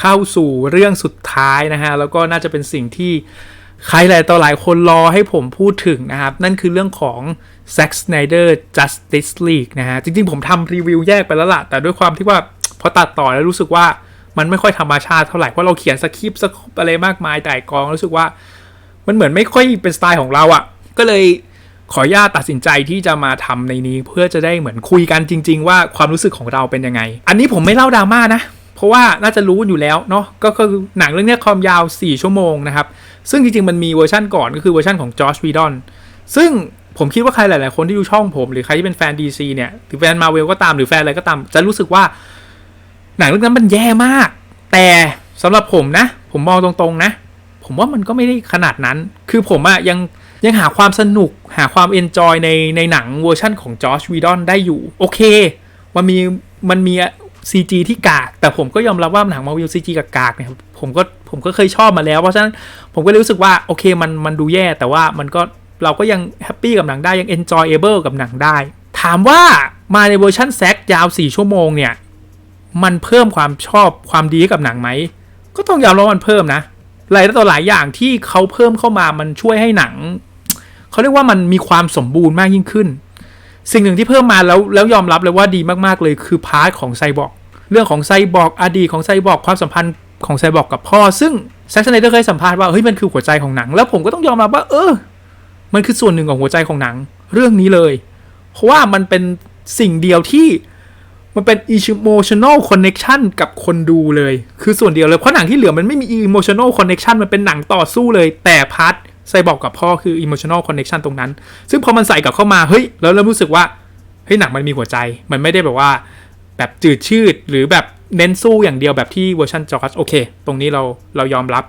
เข้าสู่เรื่องสุดท้ายนะฮะแล้วก็น่าจะเป็นสิ่งที่ใครหลายต่อหลายคนรอให้ผมพูดถึงนะครับ นั่นคือเรื่องของ Zack Snyder Justice League นะฮะ จริงๆ ผมทำรีวิวแยกไปแล้วล่ะ แต่ด้วยความที่ว่าพอตัดต่อแล้วรู้สึกว่ามันไม่ค่อยธรรมชาติเท่าไหร่ เพราะเราเขียนสคริปต์สคริปอะไรมากมายแต่กอง รู้สึกว่ามันเหมือนไม่ค่อยเป็นสไตล์ของเราอะ่ะ ก็เลยขออนุญาตตัดสินใจที่จะมาทำในนี้เพื่อจะได้เหมือนคุยกันจริง ๆ ว่าความรู้สึกของเราเป็นยังไง อันนี้ผมไม่เล่าดราม่านะ เพราะว่าน่าจะรู้อยู่แล้วเนาะก็คือหนังเรื่องนี้ความยาว 4 ชั่วโมงนะครับ ซึ่งจริงๆ มันมีเวอร์ชันก่อนก็คือเวอร์ชันของจอร์จวีดอนซึ่งผมคิดว่าใครหลายๆ คนที่ดูช่องผม หรือใครที่เป็นแฟน DC เนี่ยหรือแฟนมาเวลก็ตามหรือแฟนอะไรก็ตาม จะรู้สึกว่า หนังเรื่องนั้นมันแย่มาก แต่สำหรับผมนะ ผมมองตรงๆนะ ผมว่ามันก็ไม่ได้ขนาดนั้น คือผมอะยังยังหาความสนุกหาความเอนจอยในในหนังเวอร์ชั่นของจอร์จวีดอนได้อยู่ โอเค มันมีมันมี CG ที่กาก แต่ผมก็ยอมรับว่าหนังมาวิล CG กากๆเนี่ยผมก็ผมก็เคยชอบมาแล้ว เพราะฉะนั้นผมก็รู้สึกว่าโอเคมันมันดูแย่ แต่ว่ามันก็เราก็ยังแฮปปี้กับหนังได้ยัง enjoyable กับหนังได้ ถามว่ามาในเวอร์ชันแซกยาว 4 ชั่วโมงเนี่ย มันเพิ่มความชอบความดีกับหนังไหม ก็ต้องยอมรับว่ามันเพิ่มนะ หลายต่อหลายอย่างที่เขาเพิ่มเข้ามามันช่วยให้หนัง เขาเรียกว่ามันมีความสมบูรณ์มากยิ่งขึ้น สิ่งหนึ่งที่เพิ่มมาแล้วแล้วยอมรับเลยว่าดีมากๆเลยคือพาร์ทของไซบอร์ก เรื่องของไซบอร์กอดีตของไซบอร์กความสัมพันธ์ของไซบอร์กกับพ่อ ซึ่งแซ็กซ์ไนเดอร์เคยสัมภาษณ์ว่าเฮ้ยมันคือหัวใจของหนัง แล้วผมก็ต้องยอมรับว่า เออ มันคือส่วนหนึ่งของหัวใจของหนัง เรื่องนี้เลย เพราะว่ามันเป็นสิ่งเดียวที่มันเป็น emotional connection กับคนดูเลย คือส่วนเดียวเลย เพราะหนังที่เหลือมันไม่มี emotional connection มันเป็นหนังต่อสู้เลย แต่พาร์ทไซบอร์กกับพ่อคือ emotional connection ตรงนั้น ซึ่งพอมันใส่กลับเข้ามา เฮ้ย แล้วเริ่มรู้สึกว่า เฮ้ย หนังมันมีหัวใจ มันไม่ได้แบบว่า แบบจืดชืดหรือแบบเน้นสู้อย่างเดียวแบบที่เวอร์ชันจอร์จโอเค ตรงนี้เราเรายอมรับ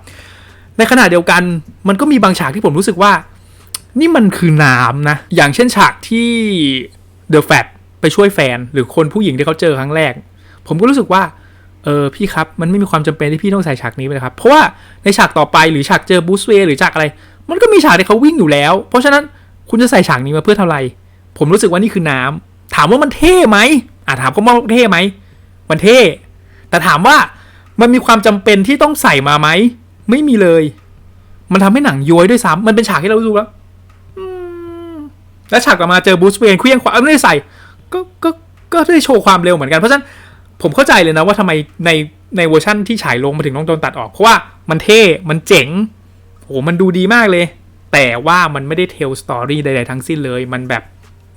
ในขณะเดียวกันมันก็มีบางฉากที่ผมรู้สึกว่า นี่มันคือน้ำนะ อย่างเช่นฉากที่เดอะแฟตไปช่วยแฟน หรือคนผู้หญิงที่เขาเจอครั้งแรก ผมก็รู้สึกว่าเออพี่ครับ มันไม่มีความจำเป็นที่พี่ต้องใส่ฉากนี้ไปเลยครับ เพราะว่าในฉากต่อไปหรือฉากเจอบูสเวย์หรือฉากอะไร มันก็มีฉากที่เขาวิ่งอยู่แล้ว เพราะฉะนั้นคุณจะใส่ฉากนี้มาเพื่อเท่าไหร่ผมรู้สึกว่านี่คือน้ำถามว่ามันเท่ไหม อะถามเขาว่าเท่ไหมมันเท่ แต่ถามว่ามันมีความจำเป็นที่ต้องใส่มาไหม ไม่มีเลย มันทำให้หนังย้อยด้วยซ้ำมันเป็นฉากที่เราดูแล้วแล้วฉากต่อมาเจอบูสเวนเคลี้ยงขวาไม่ได้ใส่ ก็ก็ก็ได้โชว์ความเร็วเหมือนกัน เพราะฉะนั้นผมเข้าใจเลยนะว่าทำไมในในเวอร์ชั่นที่ฉายลงมาถึงต้องโดนตัดออกเพราะว่ามันเท่ มันเจ๋งโหมันดูดีมากเลย แต่ว่ามันไม่ได้เทลสตอรี่ใดๆทั้งสิ้นเลย มันแบบ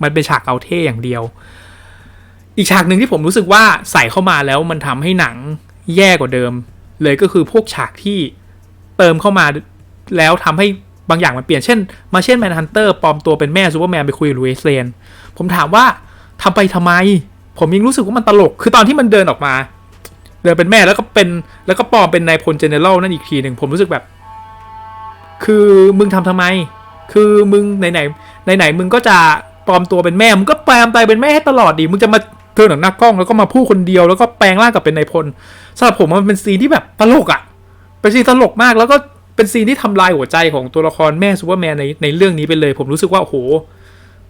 มันเป็นฉากเอาเท่อย่างเดียว อีกฉากหนึ่งที่ผมรู้สึกว่าใส่เข้ามาแล้วมันทำให้หนังแย่กว่าเดิม เลยก็คือพวกฉากที่เติมเข้ามาแล้วทำให้บางอย่างมันเปลี่ยนเช่น มาเช่นแมนฮันเตอร์ปลอมตัวเป็นแม่ซูเปอร์แมนไปคุยกับลูเอสเลนผมถามว่าทำไปทำไม ผมยังรู้สึกว่ามันตลก คือตอนที่มันเดินออกมา เดินเป็นแม่แล้วก็เป็นแล้วก็ปลอมเป็นนายพลเจเนอเรลนั่นอีกทีหนึ่งผมรู้สึกแบบ คือมึงทำทำไม คือมึงไหนไหนไหนไหนมึงก็จะปลอมตัวเป็นแม่มึงก็แปลงไปเป็นแม่ให้ตลอดดิมึงจะมา เดินหนังหน้ากล้องแล้วก็มาพูดคนเดียวแล้วก็แปลงร่างกับเป็นนายพลสำหรับผมมันเป็นซีนที่แบบตลกอะ่ะเป็นซีนตลกมากแล้วก็เป็นซีนที่ทำลายหัวใจของตัวละครแม่ซูเปอร์แมนในในเรื่องนี้ไปเลย ผมรู้สึกว่าโอ้โห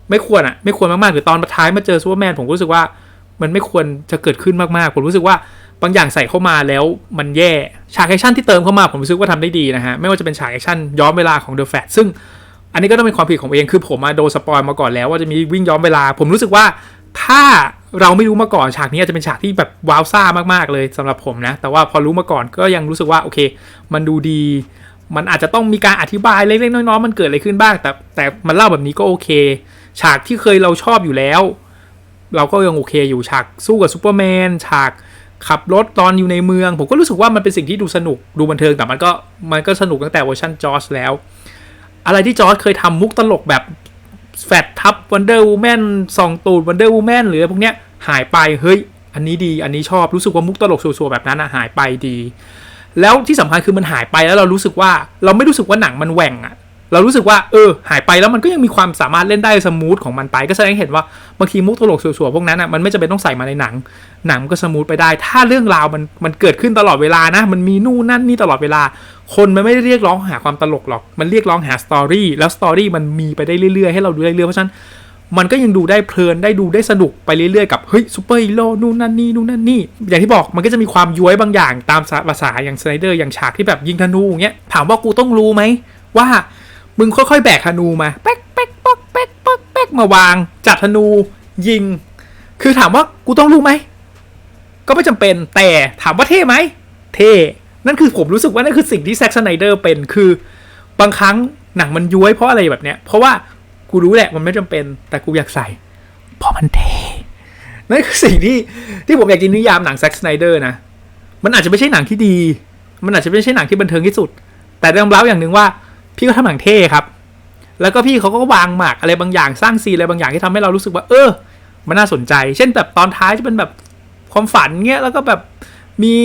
ไม่ควรอะ่ะ ไม่ควรมากๆหรือตอนท้ายมาเจอซูเปอร์แมนผมรู้สึกว่ามันไม่ควรจะเกิดขึ้นมากๆ ผมรู้สึกว่าบางอย่างใส่เข้ามาแล้วมันแย่ฉากแอคชั่นที่เติมเข้ามาผมรู้สึกว่าทำได้ดีนะฮะไม่ว่าจะเป็นฉากแอคชั่นย้อนเวลาของเดอะแฟซึ่งอันนี้ก็ต้องเป็นความผิดของเองคือผมมาโดนสปอยมาก่อนแล้วว่าจะมีวิ่งย้อนเวลา ผมรู้สึกว่า ถ้าเราไม่รู้มาก่อนฉากนี้อาจจะเป็นฉากที่แบบว้าวซ่ามากๆเลยสำหรับผมนะ แต่ว่าพอรู้มาก่อนก็ยังรู้สึกว่าโอเค มันดูดี มันอาจจะต้องมีการอธิบายเล็กๆน้อยๆมันเกิดอะไรขึ้นบ้าง แต่แต่มันเล่าแบบนี้ก็โอเค ฉากที่เคยเราชอบอยู่แล้ว เราก็ยังโอเคอยู่ฉากสู้กับซูเปอร์แมนฉากขับรถตอนอยู่ในเมือง ผมก็รู้สึกว่ามันเป็นสิ่งที่ดูสนุกดูบันเทิงแต่มันก็มันก็สนุกตั้งแต่เวอร์ชันจอร์จแล้ว อะไรที่จอร์จเคยทำมุกตลกแบบ แฟดทับวันเดอร์วูแมนส่องตูดวันเดอร์วูแมนหรือพวกเนี้ยหายไปเฮ้ย อันนี้ดีอันนี้ชอบรู้สึกว่ามุกตลกสัวๆแบบนั้นอะหายไปดี แล้วที่สำคัญคือมันหายไปแล้วเรารู้สึกว่าเราไม่รู้สึกว่าหนังมันแหว่งอะ เรารู้สึกว่าเออหายไปแล้วมันก็ยังมีความสามารถเล่นได้สมูทของมันไป ก็แสดงให้เห็นว่าบางทีมุกตลกสัวๆพวกนั้นอะมันไม่จำเป็นต้องใส่มาในหนัง หนังก็สมูทไปได้ ถ้าเรื่องราวมันมันเกิดขึ้นตลอดเวลานะมันมีนู่นนั่นนี่ตลอดเวลา คนมันไม่ได้เรียกร้องหาความตลกหรอกมันเรียกร้องหาสตอรี่แล้วสตอรี่มันมีไปได้เรื่อยๆให้เราดูเรื่อยๆเพราะฉะนั้นมันก็ยังดูได้เพลินได้ดูได้สนุกไปเรื่อยๆกับเฮ้ยซูเปอร์ฮีโร่นู่นนั่นนี่นู่นนั่นนี่อย่างที่บอกมันก็จะมีความย้วยบางอย่างตามภาษาอย่างสไนเดอร์อย่างฉากที่แบบยิงธนูอย่างเงี้ยถามว่ากูต้องรู้ไหมว่า มึงค่อยๆ แบกธนูมาแป๊กแป๊กป๊อกแป๊กป๊อกแป๊กมาวาง จัดธนูยิง คือถามว่ากูต้องรู้ไหม ก็ไม่จำเป็นแต่ถามว่าเท่ไหม เท่ นั่นคือผมรู้สึกว่านั่นคือสิ่งที่แซ็กซ์ไนเดอร์เป็นคือบางครั้งหนังมันย้วยเพราะอะไรแบบเนี้ย เพราะว่ากูรู้แหละมันไม่จำเป็น แต่กูอยากใส่เพราะมันเท่นั่นคือสิ่งที่ที่ผมอยากจะนิยามหนังแซ็กซ์ไนเดอร์นะ มันอาจจะไม่ใช่หนังที่ดี มันอาจจะไม่ใช่หนังที่บันเทิงที่สุด แต่ยอมรับอย่างหนึ่งว่า พี่ก็ทำหนังเท่ครับ แล้วก็พี่เขาก็วางหมากอะไรบางอย่างสร้างซีอะไรบางอย่างที่ทำให้เรารู้สึกว่า เออ มันน่าสนใจ เช่นแบบตอนท้ายจะเป็นแบบความฝันเงี้ยแล้วก็แบบมี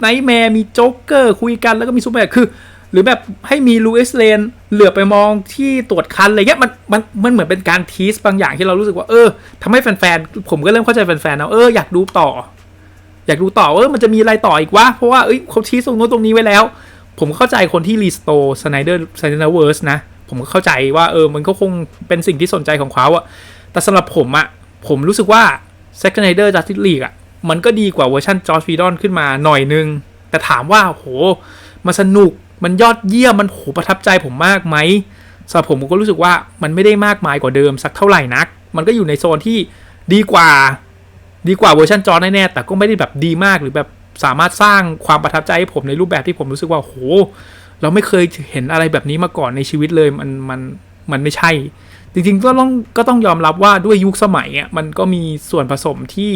ไนท์แมร์มีโจ๊กเกอร์คุยกันแล้วก็มีซูเปอร์แมนคือหรือแบบให้มีลูอิสเลนเหลือไปมองที่ตรวจคันอะไรเงี้ยมันมันมันเหมือนเป็นการทีสบางอย่างที่เรารู้สึกว่าเออทำให้แฟนๆ ผมก็เริ่มเข้าใจแฟนๆนะเอออยากดูต่อ อยากดูต่อเออมันจะมีอะไรต่ออีกวะเพราะว่าเอ้ยเขาชี้ตรงโน้นตรงนี้ไว้แล้ว ผมเข้าใจคนที่รีสโตร์สไนเดอร์สไนเดอร์เวิร์สนะ ผมก็เข้าใจว่าเออมันก็คงเป็นสิ่งที่สนใจของเขาอะแต่สำหรับผมอะผมรู้สึกว่า Zack Snyder Justice League อะมันก็ดีกว่าเวอร์ชันจอร์จวีดอนขึ้นมาหน่อยนึง แต่ถามว่าโหมันสนุกมันยอดเยี่ยมมันโหประทับใจผมมากไหมสำหรับผมผมก็รู้สึกว่ามันไม่ได้มากมายกว่าเดิมสักเท่าไหร่นัก มันก็อยู่ในโซนที่ดีกว่า ดีกว่าเวอร์ชันจอร์แน่ๆแต่ก็ไม่ได้แบบดีมากหรือแบบ สามารถสร้างความประทับใจให้ผมในรูปแบบที่ผมรู้สึกว่าโห เราไม่เคยเห็นอะไรแบบนี้มาก่อนในชีวิตเลยมันมันมันไม่ใช่ จริงๆก็ต้องก็ต้องยอมรับว่าด้วยยุคสมัยอะมันก็มีส่วนผสมที่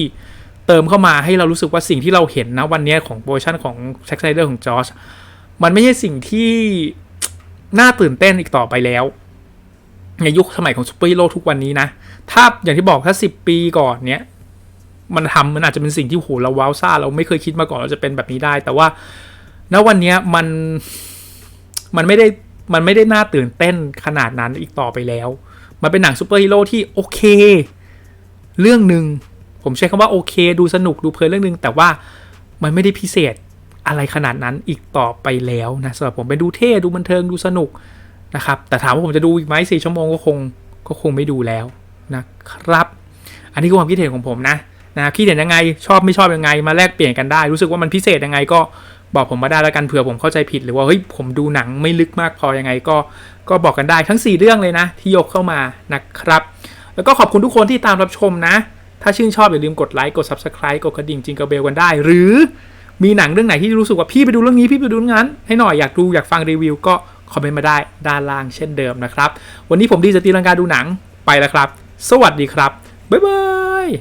เติมเข้ามาให้เรารู้สึกว่าสิ่งที่เราเห็นนะวันนี้ของเวอร์ชันของแซ็กไซเดอร์ของจอร์จมันไม่ใช่สิ่งที่น่าตื่นเต้นอีกต่อไปแล้ว ในยุคสมัยของซูเปอร์ฮีโร่ทุกวันนี้นะ ถ้าอย่างที่บอกถ้าสิบปีก่อนเนี้ย มันทำมันอาจจะเป็นสิ่งที่โหเราว้าวซ่า เราไม่เคยคิดมาก่อนเราจะเป็นแบบนี้ได้ แต่ว่าณวันเนี้ยมันมันไม่ได้มันไม่ได้น่าตื่นเต้นขนาดนั้นอีกต่อไปแล้ว มันเป็นหนังซูเปอร์ฮีโร่ที่โอเค เรื่องหนึ่งผมใช้คำว่าโอเค ดูสนุกดูเพลินเรื่องหนึ่งแต่ว่ามันไม่ได้พิเศษอะไรขนาดนั้นอีกต่อไปแล้วนะสำหรับผมไปดูเท่ดูบันเทิงดูสนุกนะครับ แต่ถามว่าผมจะดูอีกไหมสี่ชั่วโมงก็คงก็คงไม่ดูแล้วนะครับ อันนี้คือความคิดเห็นของผมนะ นะคิดเห็นยังไงชอบไม่ชอบยังไง มาแลกเปลี่ยนกันได้ รู้สึกว่ามันพิเศษยังไงก็บอกผมมาได้แล้วกันเผื่อผมเข้าใจผิดหรือว่าเฮ้ยผมดูหนังไม่ลึกมากพอยังไงก็ก็บอกกันได้ทั้ง 4 เรื่องเลยนะ ที่ยกเข้ามานะครับ แล้วก็ขอบคุณทุกคนที่ตามรับชมนะ ถ้าชื่นชอบอย่าลืมกดไลค์กด Subscribe กดกระดิ่งจิงกระเบลกันได้ หรือมีหนังเรื่องไหนที่รู้สึกว่าพี่ไปดูเรื่องนี้พี่ไปดูเรื่องนั้น ให้หน่อยอยากดูอยากฟังรีวิวก็คอมเมนต์มาได้ด้านล่างเช่นเดิมนะครับ วันนี้ผมดีจะตีลังกาดูหนังไปแล้วครับ สวัสดีครับบ๊ายบาย